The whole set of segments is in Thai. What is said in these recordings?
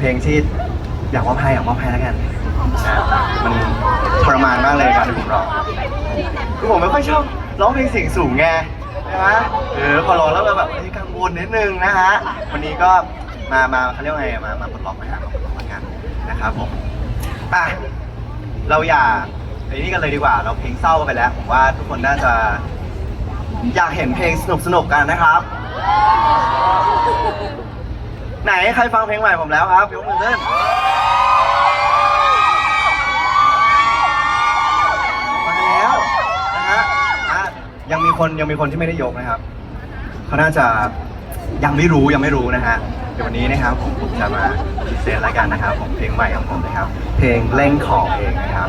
เพลงที่อยากมอบให้อยากมอบให้แล้วกันนะมันทรมานมากเลยการที่ผมร้องคือผมไม่ค่อยชอบร้องเพลงเสียงสูงไงนะฮะเออพอร้องแล้วแบบเฮ้ยกังวลนิดนึงนะฮะวันนี้ก็มามาเขาเรียกว่าไงมามาปลดล็อกนะฮะมาปลดล็อกแล้วกันนะครับผมอะเราอยากไอ้นี่กันเลยดีกว่า เราเพลงเศร้าไปแล้ว ผมว่าทุกคนน่าจะอยากเห็นเพลงสนุกสนุกๆกันนะครับ ไหนใครฟังเพลงใหม่ผมแล้วครับยกมือขึ้นฟังแล้วนะฮะอะยังมีคนยังมีคนที่ไม่ได้ยกนะครับเขาน่าจะยังไม่รู้ยังไม่รู้นะฮะเดี๋ยววันนี้นะครับผมผมจะมาพิเศษรายการนะครับผมเพลงใหม่ของผมนะครับ เพลงเล่งของเองนะครับ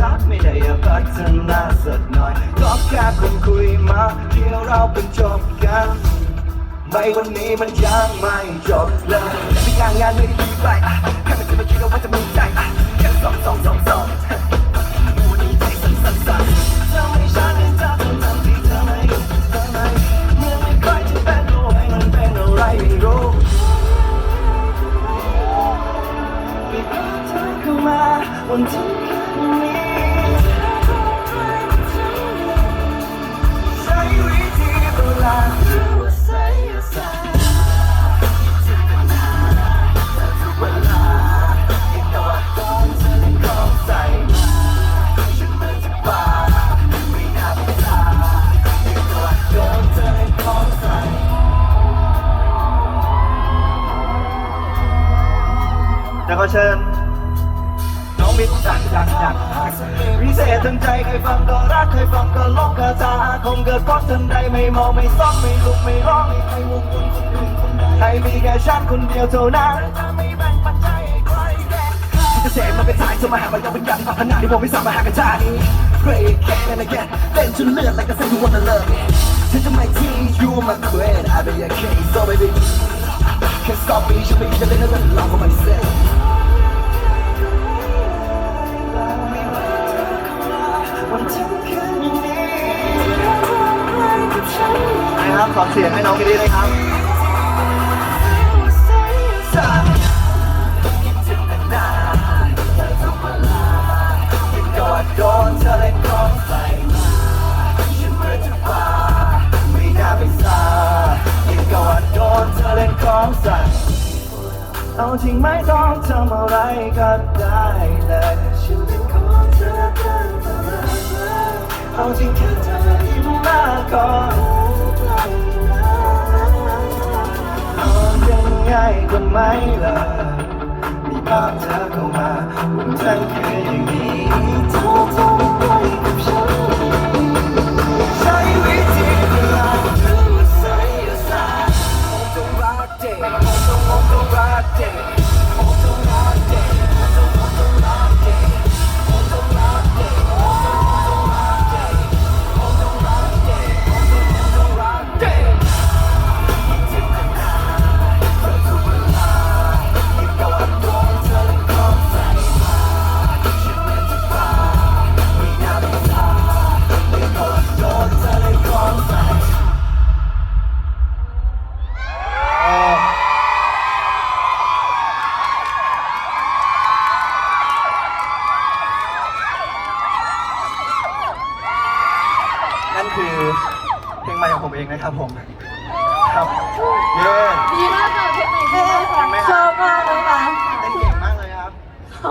ทักไม่ได้อยากพัฒนาสักหน่อยก็แค่คนคุยมาเที่ยวเราเป็นจบกันไม่วันนี้มันยังไม่จบเลยมีการงานไม่ได้ดีไปแค่ไม่เคยคิดว่าจะมีใจอะแค่สองสองสองสองวันนี้ใจสั่นสั่นสั่นทำให้ฉันเห็นเธอทั้งทั้งที่เธอไม่อยู่ข้างในเมื่อไม่ค่อยจะเป็นรู้ให้มันเป็นอะไรไม่รู้ไม่พาเธอเข้ามาวันที่คืน จะขอเชิญ น้องมิตรจากจากจากพิเศษทั้งใจใครฟังก็รักใครฟังก็ลบกระจาคงเกิดเพราะทันใดไม่มองไม่ซ้อมไม่ลุกไม่ร้องไม่ใครวงวนคนอื่นคนใดให้มีแค่ฉันคนเดียวเท่านั้นถ้าไม่แบ่งปันใจใครแก่ที่เกษตรมันเป็นสายสมาหามันยังเป็นยันพัฒนาที่ผมไม่สามารถหากระจาย Pray again and again เต้นจนเลือดไหลกระเซ็นทุกวันเลยฉันจะไม่ทิ้ง you my queen I be your king so baby can't stop me ฉันไม่จะเล่นแล้วลองก็มันเสร็จ ขอเสียงให้น้องมิตรเลยครับโดนเธอเล่นกองไฟมาฉันเบื่อจะบ้าไม่น่าไปซายังกอดโดนเธอเล่นของใส่เอาจริงไม่ต้องทำอะไรก็ได้เลยฉันเป็นของเธอตั้งแต่แรกเอาจริงแค่เธอยิ้มหน้าก่อน เอายังไงก็ไม่เลยมีภาพเธอเข้ามาวันทั้งคืน นั่นคือเพลงใหม่ของผมเองนะครับผม ครับ เย้ดีมากค่ะเพลงใหม่ดีมากค่ะไหมชคอรับบมากเลยค่ะเต้นเก่งมากเลยครับ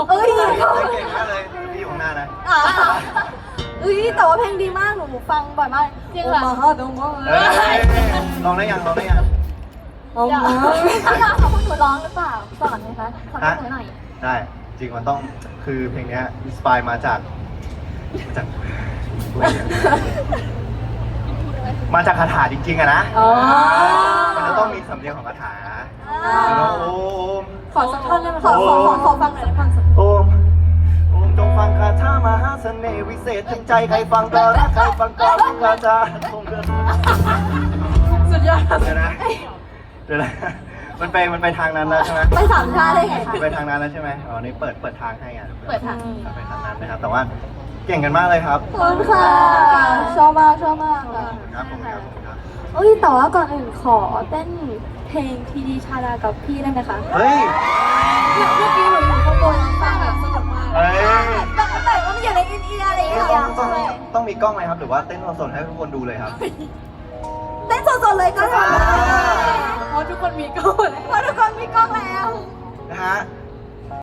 เอ้ยเต้นเก่งมากเลยพี่อยู่ข้างหน้านะอะเอ้ยแต่ว่าเพลงดีมากหนูฟังบ่อยมากจริงเหรอมาฮะดงมากเอ้ยลองได้ยังลองได้ยังเอามาถ้าเขาพวกหนูร้องหรือเปล่าสอนไหมคะสอนหนูหน่อยได้จริงมันต้องคือเพลงเนี้ยอินสปายมาจาก มาจากมาจากคาถาจริงๆอะนะอ๋อ มันจะต้องมีสำเนียงของคาถาอ่าแล้วโอม ขอสักท่อนได้ไหมขอขอขอขอฟังหน่อยได้ไหมโอม โอมจงฟังคาถามหาเสน่ห์วิเศษถึงใจใครฟังก็รักใครฟังก็รักคาถาคงเกิดสุดยอดเดี๋ยวนะเดี๋ยวนะมันไปมันไปทางนั้นแล้วใช่ไหมไปสามชาติได้ไงคะ ไปทางนั้นแล้วใช่ไหมอ๋อนี่เปิดเปิดทางให้อะเปิดทาง ไปทางนั้นนะครับ แต่ว่า เก่งกันมากเลยครับขอบคุณค่ะ ชอบมากชอบมากค่ะครับผมครับผมครับเอ้ยแต่ว่าก่อนอื่นขอเต้นเพลงทีดีชาดากับพี่ได้ไหมคะเฮ้ยเมื่อกี้หนูอยู่ข้างบนฟังแบบสนุกมากเฮ้ยแต่แต่ว่ามันอยู่ในอินเอียร์อะไรอย่างเงี้ยต้องต้องต้องมีกล้องไหมครับ หรือว่าเต้นสดๆให้ทุกคนดูเลยครับ เต้นสดๆเลยก็ได้อ่าเพราะทุกคนมีกล้องแล้วเพราะทุกคนมีกล้องแล้วนะฮะ